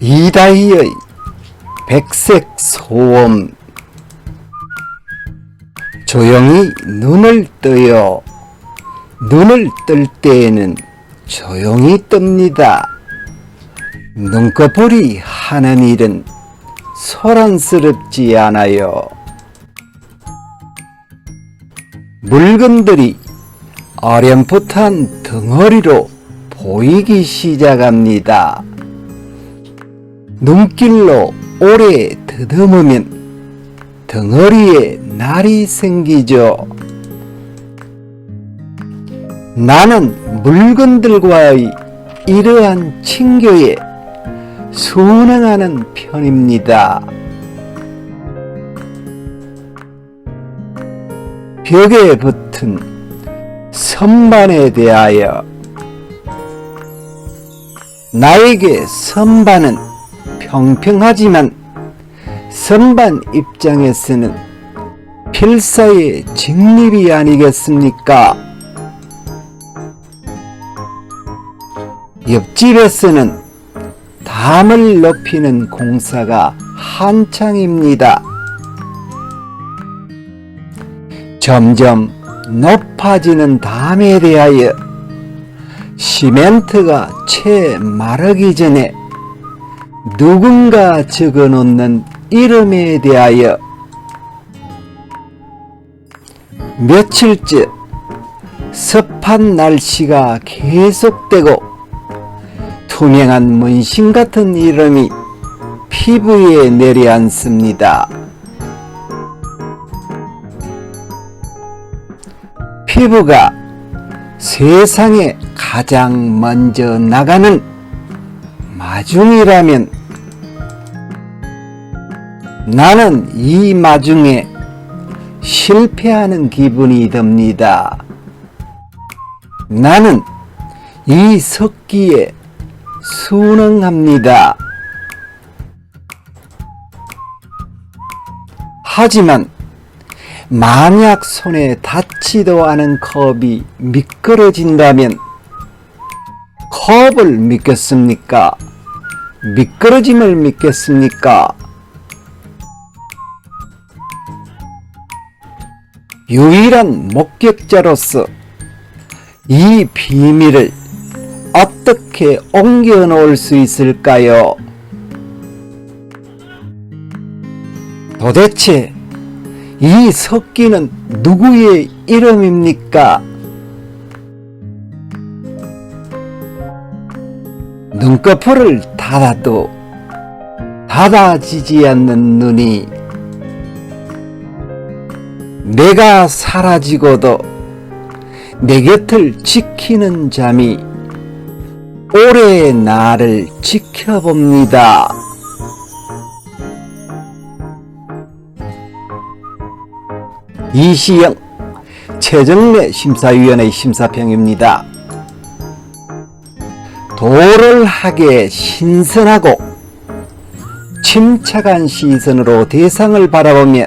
이다희의 백색 소음 조용히 눈을 떠요. 눈을 뜰 때에는 조용히 뜹니다. 눈꺼풀이 하는 일은 소란스럽지 않아요. 물건들이 어렴풋한 덩어리로 보이기 시작합니다. 눈길로 오래 더듬으면 덩어리에 날이 생기죠. 나는 물건들과의 이러한 친교에 순응하는 편입니다. 벽에 붙은 선반에 대하여 나에게 선반은 평평하지만 선반 입장에서는 필사의 직립이 아니겠습니까? 옆집에서는 담을 높이는 공사가 한창입니다. 점점 높아지는 담에 대하여 시멘트가 채 마르기 전에 누군가 적어 놓는 이름에 대하여 며칠째 습한 날씨가 계속되고 투명한 문신 같은 이름이 피부에 내려앉습니다. 피부가 세상에 가장 먼저 나가는 마중이라면 나는 이 마중에 실패하는 기분이 듭니다. 나는 이 석기에 순응합니다. 하지만 만약 손에 닿지도 않은 컵이 미끄러진다면 컵을 믿겠습니까? 미끄러짐을 믿겠습니까? 유일한 목격자로서 이 비밀을 어떻게 옮겨 놓을 수 있을까요? 도대체 이 석기는 누구의 이름입니까? 눈꺼풀을 닫아도 닫아지지 않는 눈이 내가 사라지고도 내 곁을 지키는 잠이 오래 나를 지켜봅니다. 이시영 최정래 심사위원의 심사평입니다. 도를 하게 신선하고 침착한 시선으로 대상을 바라보며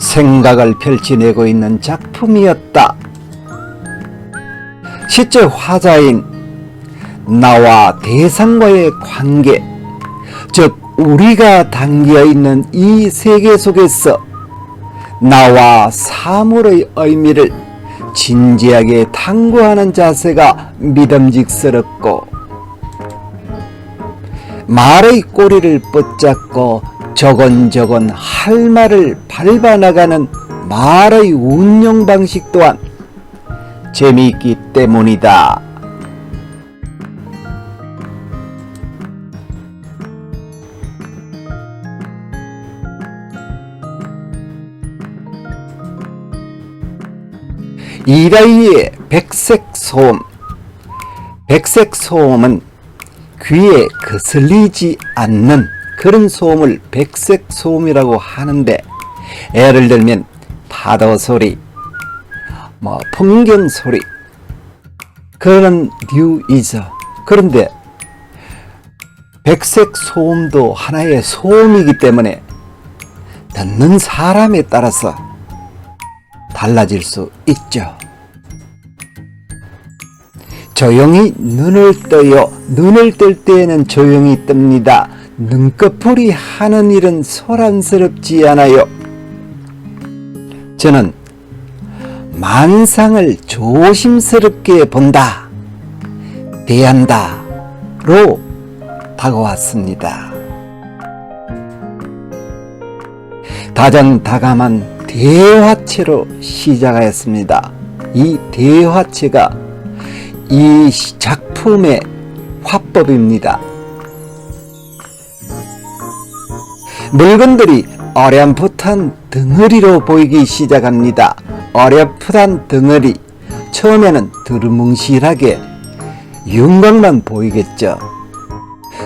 생각을 펼쳐내고 있는 작품이었다. 실제 화자인 나와 대상과의 관계, 즉 우리가 담겨 있는 이 세계 속에서 나와 사물의 의미를 진지하게 탐구하는 자세가 믿음직스럽고 말의 꼬리를 붙잡고 저건저건 할 말을 밟아나가는 말의 운영 방식 또한 재미있기 때문이다. 이라이의 백색 소음. 백색 소음은 귀에 거슬리지 않는 그런 소음을 백색 소음이라고 하는데 예를 들면 파도 소리, 뭐 풍경 소리 그런 류이죠. 그런데 백색 소음도 하나의 소음이기 때문에 듣는 사람에 따라서 달라질 수 있죠. 조용히 눈을 떠요. 눈을 뜰 때에는 조용히 뜹니다. 눈꺼풀이 하는 일은 소란스럽지 않아요. 저는 만상을 조심스럽게 본다, 대한다, 로 다가왔습니다. 다정다감한 대화체로 시작하였습니다. 이 대화체가 이 작품의 화법입니다. 물건들이 어렴풋한 덩어리로 보이기 시작합니다. 어렴풋한 덩어리. 처음에는 드르뭉실하게 윤곽만 보이겠죠.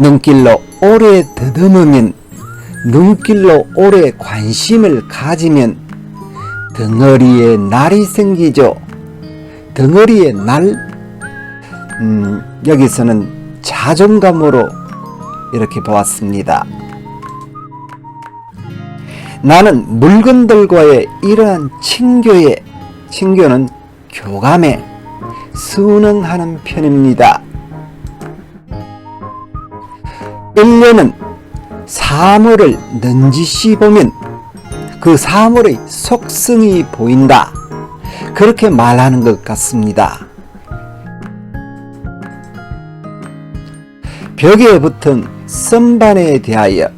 눈길로 오래 더듬으면, 눈길로 오래 관심을 가지면 덩어리에 날이 생기죠. 덩어리에 날, 음, 여기서는 자존감으로 이렇게 보았습니다. 나는 물건들과의 이러한 친교에, 친교는 교감에 순응하는 편입니다. 1년은 사물을 넌지시 보면 그 사물의 속성이 보인다. 그렇게 말하는 것 같습니다. 벽에 붙은 선반에 대하여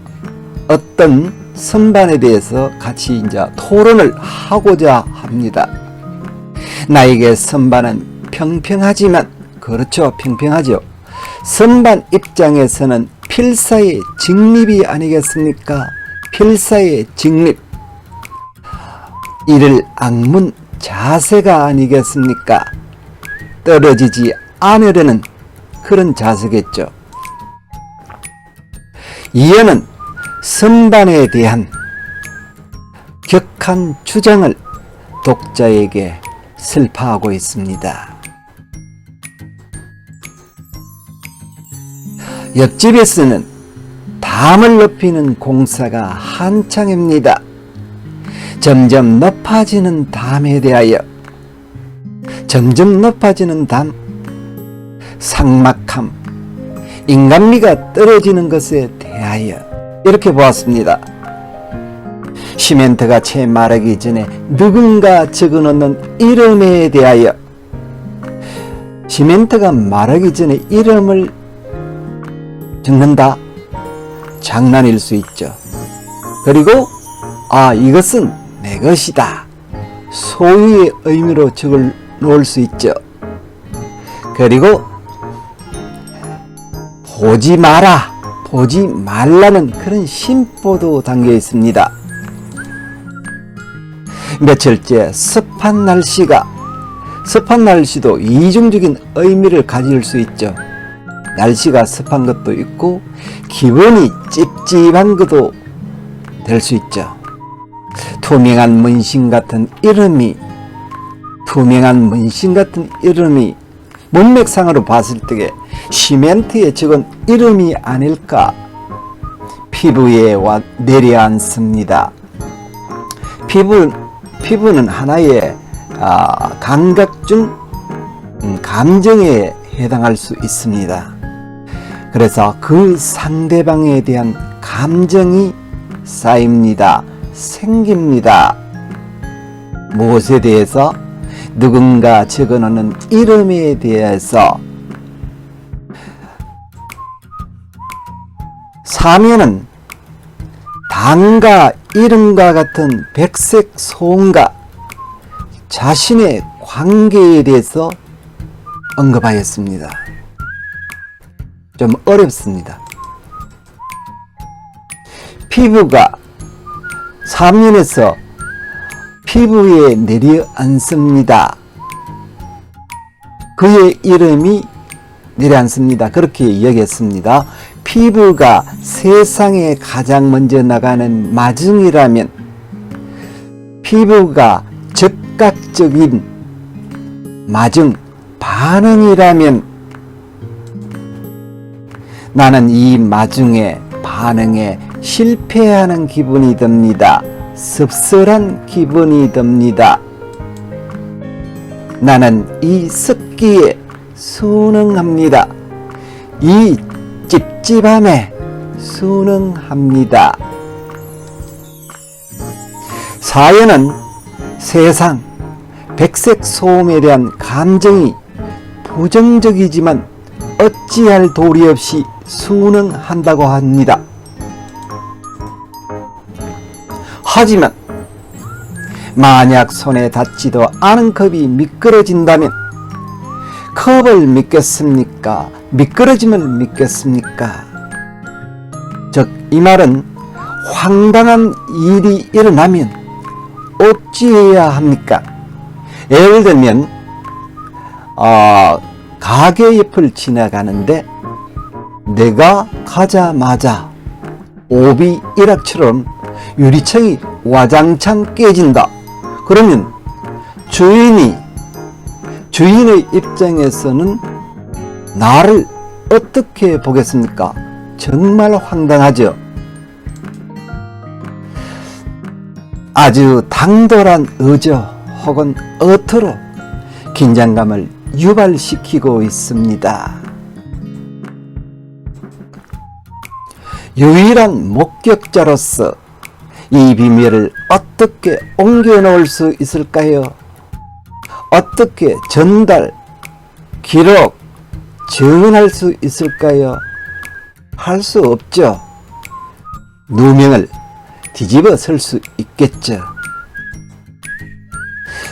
어떤 선반에 대해서 같이 이제 토론을 하고자 합니다. 나에게 선반은 평평하지만 그렇죠 평평하죠. 선반 입장에서는 필사의 직립이 아니겠습니까? 필사의 직립. 이를 악문 자세가 아니겠습니까? 떨어지지 않으려는 그런 자세겠죠. 이어는 선반에 대한 격한 주장을 독자에게 슬퍼하고 있습니다. 옆집에서는 담을 높이는 공사가 한창입니다. 점점 높아지는 담에 대하여 점점 높아지는 담 상막함 인간미가 떨어지는 것에 대 하여 이렇게 보았습니다. 시멘트가 채 마르기 전에 누군가 적어놓는 이름에 대하여 시멘트가 마르기 전에 이름을 적는다. 장난일 수 있죠. 그리고 아 이것은 내 것이다. 소유의 의미로 적을 놓을 수 있죠. 그리고 보지 마라, 보지 말라는 그런 심보도 담겨 있습니다. 며칠째 습한 날씨가 습한 날씨도 이중적인 의미를 가질 수 있죠. 날씨가 습한 것도 있고 기분이 찝찝한 것도 될 수 있죠. 투명한 문신 같은 이름이 투명한 문신 같은 이름이 문맥상으로 봤을 때에 시멘트에 적은 이름이 아닐까 피부에 와 내려앉습니다. 피부 피부는 하나의 아, 감각 중 음, 감정에 해당할 수 있습니다. 그래서 그 상대방에 대한 감정이 쌓입니다. 생깁니다. 무엇에 대해서 누군가 적어놓는 이름에 대해서 사면은 당과 이름과 같은 백색 소음과 자신의 관계에 대해서 언급하였습니다. 좀 어렵습니다. 피부가 사면에서 피부에 내려앉습니다. 그의 이름이 내려앉습니다. 그렇게 이야기했습니다. 피부가 세상에 가장 먼저 나가는 마중이라면 피부가 즉각적인 마중 반응이라면 나는 이 마중의 반응에 실패하는 기분이 듭니다. 씁쓸한 기분이 듭니다. 나는 이 습기에 순응합니다. 이 찝찝함에 순응합니다. 사연은 세상 백색 소음에 대한 감정이 부정적이지만 어찌할 도리 없이 순응한다고 합니다. 하지만 만약 손에 닿지도 않은 컵이 미끄러진다면 컵을 믿겠습니까? 미끄러짐을 믿겠습니까? 즉 이 말은 황당한 일이 일어나면 어찌해야 합니까? 예를 들면 어, 가게 옆을 지나가는데 내가 가자마자 오비 일학처럼 유리창이 와장창 깨진다. 그러면 주인이 주인의 입장에서는 나를 어떻게 보겠습니까? 정말 황당하죠. 아주 당돌한 의저 혹은 어투로 긴장감을 유발시키고 있습니다. 유일한 목격자로서 이 비밀을 어떻게 옮겨 놓을 수 있을까요? 어떻게 전달, 기록, 증언할 수 있을까요? 할 수 없죠. 누명을 뒤집어 쓸 수 있겠죠.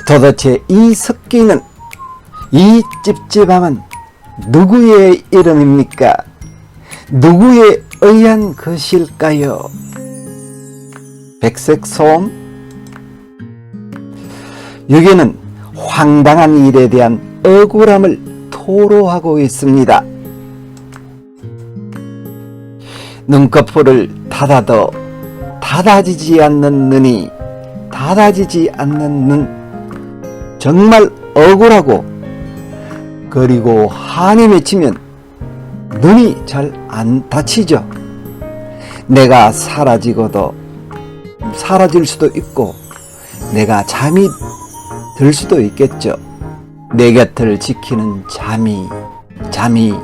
도대체 이 습기는, 이 찝찝함은 누구의 이름입니까? 누구에 의한 것일까요? 백색 소음? 여기는 황당한 일에 대한 억울함을 토로하고 있습니다. 눈꺼풀을 닫아도 닫아지지 않는 눈이 닫아지지 않는 눈 정말 억울하고 그리고 한이 맺히면 눈이 잘안 닫히죠. 내가 사라지고도 사라질 수도 있고 내가 잠이 들 수도 있겠죠. 내 곁을 지키는 잠이 잠이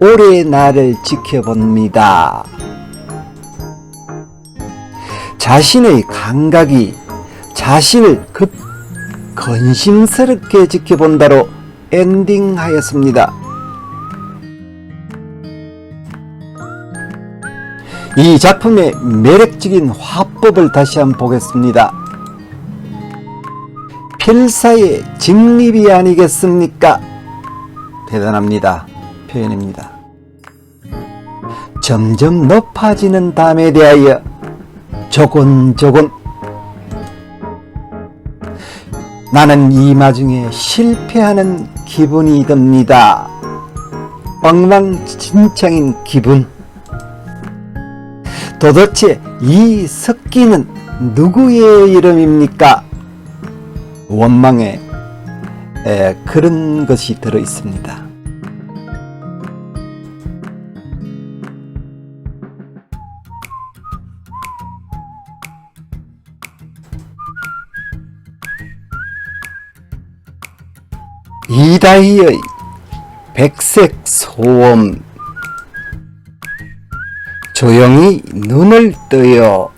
오래 나를 지켜봅니다. 자신의 감각이 자신을 급 건심스럽게 지켜본다로 엔딩하였습니다. 이 작품의 매력 적인 화법을 다시 한번 보겠습니다. 필사의 직립이 아니겠습니까? 대단합니다. 표현입니다. 점점 높아지는 담에 대하여 조곤조곤 나는 이 마중에 실패하는 기분이 듭니다. 엉망진창인 기분. 도대체 이 석기는 누구의 이름입니까? 원망에 에, 그런 것이 들어 있습니다. 이다희의 백색 소음 조용히 눈을 떠요.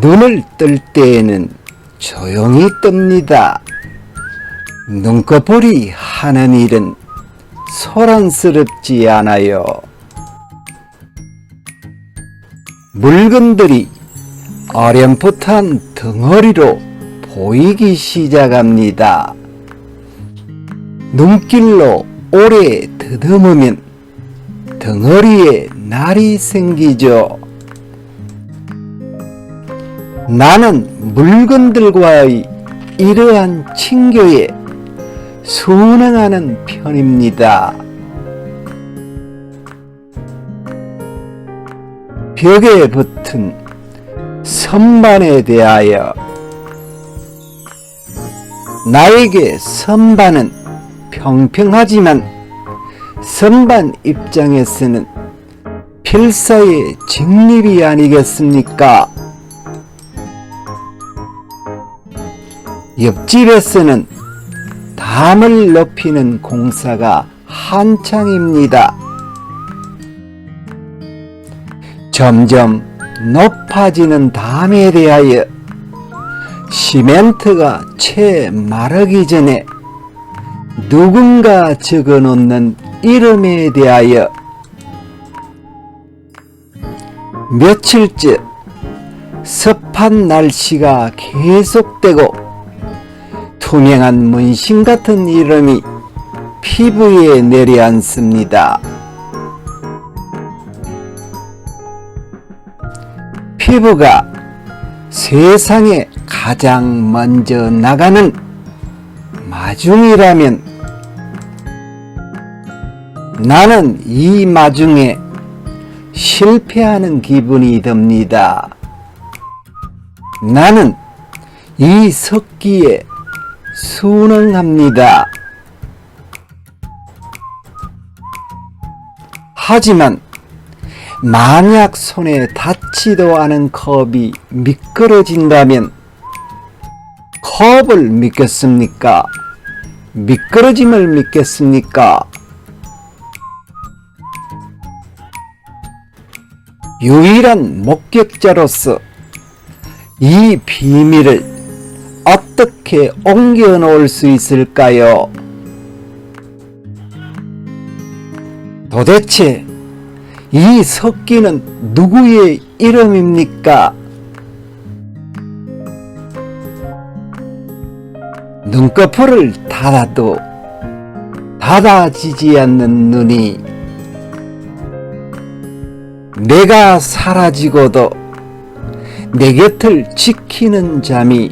눈을 뜰 때에는 조용히 뜹니다. 눈꺼풀이 하는 일은 소란스럽지 않아요. 물건들이 어렴풋한 덩어리로 보이기 시작합니다. 눈길로 오래 더듬으면 덩어리에 날이 생기죠. 나는 물건들과의 이러한 친교에 순응하는 편입니다. 벽에 붙은 선반에 대하여 나에게 선반은 평평하지만 선반 입장에서는 필사의 직립이 아니겠습니까? 옆집에서는 담을 높이는 공사가 한창입니다. 점점 높아지는 담에 대하여 시멘트가 채 마르기 전에 누군가 적어 놓는 이름에 대하여 며칠째 습한 날씨가 계속되고 투명한 문신 같은 이름이 피부에 내려앉습니다. 피부가 세상에 가장 먼저 나가는 마중이라면 나는 이 마중에 실패하는 기분이 듭니다. 나는 이 석기에 순응합니다. 하지만 만약 손에 닿지도 않은 컵이 미끄러진다면 컵을 믿겠습니까? 미끄러짐을 믿겠습니까? 유일한 목격자로서 이 비밀을 어떻게 옮겨 놓을 수 있을까요? 도대체 이 석기는 누구의 이름입니까? 눈꺼풀을 닫아도 닫아지지 않는 눈이 내가 사라지고도 내 곁을 지키는 잠이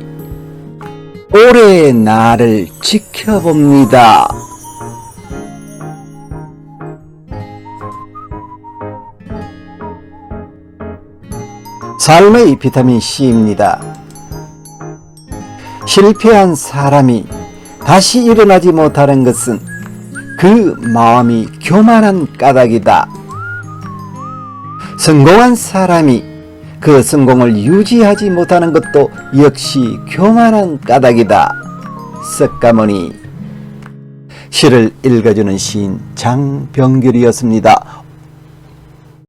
오래 나를 지켜봅니다. 삶의 비타민 C입니다. 실패한 사람이 다시 일어나지 못하는 것은 그 마음이 교만한 까닭이다. 성공한 사람이 그 성공을 유지하지 못하는 것도 역시 교만한 까닭이다. 석가모니 시를 읽어주는 시인 장병규이었습니다.